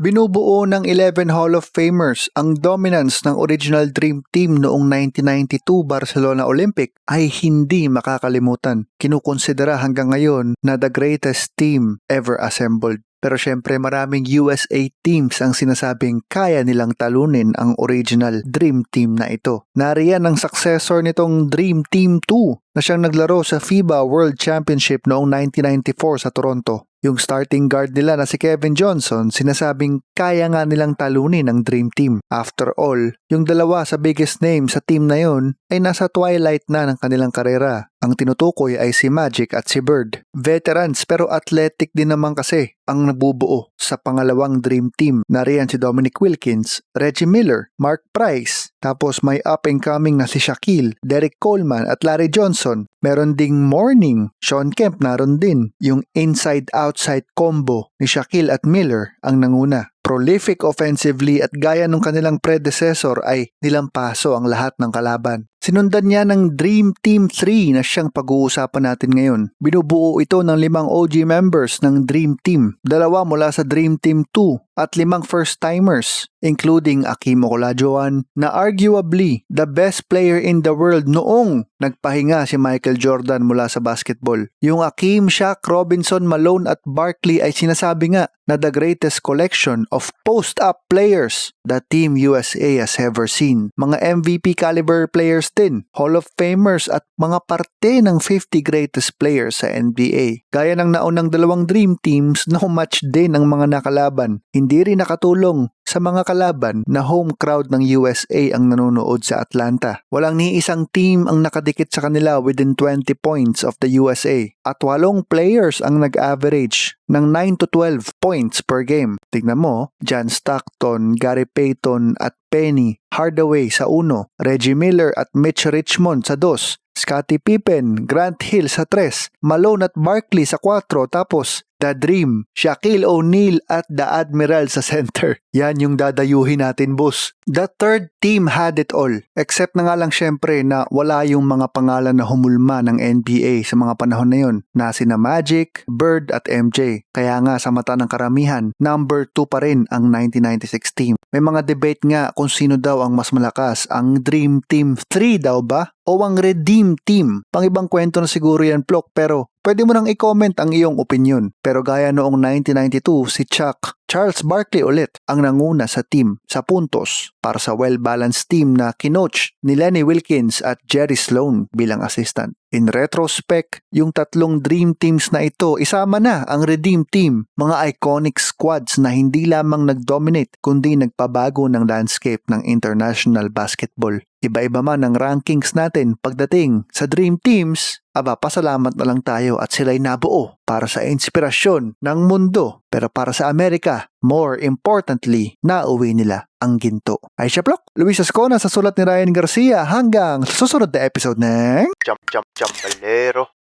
Binubuo ng 11 Hall of Famers ang dominance ng original Dream Team noong 1992 Barcelona Olympic ay hindi makakalimutan. Kinukonsidera hanggang ngayon na the greatest team ever assembled. Pero syempre maraming USA teams ang sinasabing kaya nilang talunin ang original Dream Team na ito. Nariyan ang successor nitong Dream Team 2 na siyang naglaro sa FIBA World Championship noong 1994 sa Toronto. Yung starting guard nila na si Kevin Johnson, sinasabing kaya nga nilang talunin ang Dream Team. After all, yung dalawa sa biggest name sa team na yon ay nasa twilight na ng kanilang karera. Ang tinutukoy ay si Magic at si Bird. Veterans pero athletic din naman kasi ang nabubuo sa pangalawang Dream Team. Nariyan si Dominic Wilkins, Reggie Miller, Mark Price, tapos may up and coming na si Shaquille, Derek Coleman at Larry Johnson. Meron ding morning, Sean Kemp naron din. Yung inside-outside combo ni Shaquille at Miller ang nanguna. Prolific offensively at gaya ng kanilang predecessor ay nilampaso ang lahat ng kalaban. Sinundan niya ng Dream Team 3 na siyang pag-uusapan natin ngayon. Binubuo ito ng limang OG members ng Dream Team, dalawa mula sa Dream Team 2 at limang first-timers, including Akim Olajuwon na arguably the best player in the world noong nagpahinga si Michael Jordan mula sa basketball. Yung Akim, Shaq, Robinson, Malone at Barkley ay sinasabi nga na the greatest collection of post-up players the Team USA has ever seen. Mga MVP caliber players din, Hall of Famers at mga parte ng 50 greatest players sa NBA. Gaya ng naunang dalawang dream teams na humatch din ang mga nakalaban. Hindi rin nakatulong sa mga kalaban na home crowd ng USA ang nanonood sa Atlanta. Walang ni isang team ang nakadikit sa kanila within 20 points of the USA at walong players ang nag-average ng 9 to 12 points per game. Tignan mo, John Stockton, Gary Payton at Penny Hardaway sa uno, Reggie Miller at Mitch Richmond sa dos, Scottie Pippen, Grant Hill sa 3, Malone at Barkley sa 4, tapos The Dream, Shaquille O'Neal at The Admiral sa center. Yan yung dadayuhin natin, boss. The third team had it all. Except na nga lang syempre na wala yung mga pangalan na humulma ng NBA sa mga panahon na yun na sina Magic, Bird at MJ. Kaya nga sa mata ng karamihan, number 2 pa rin ang 1996 team. May mga debate nga kung sino daw ang mas malakas, ang Dream Team 3 daw ba? O ang Redeem Team? Pang ibang kwento na siguro yan, Plok, pero Pwede mo nang i-comment ang iyong opinion. Pero gaya noong 1992, si Chuck Charles Barkley ulit ang nanguna sa team sa puntos para sa well-balanced team na kinoach ni Lenny Wilkins at Jerry Sloan bilang assistant. In retrospect, yung tatlong dream teams na ito isama na ang Redeem Team, mga iconic squads na hindi lamang nag-dominate kundi nagpabago ng landscape ng international basketball. Iba-iba man ang rankings natin pagdating sa Dream Teams, aba pasalamat na lang tayo at sila'y nabuo para sa inspirasyon ng mundo. Pero para sa Amerika, more importantly, nauwi nila ang ginto. Ay siya Plok, Luis Ascona sa sulat ni Ryan Garcia hanggang susunod na episode ng Jump, jump, jump, balero.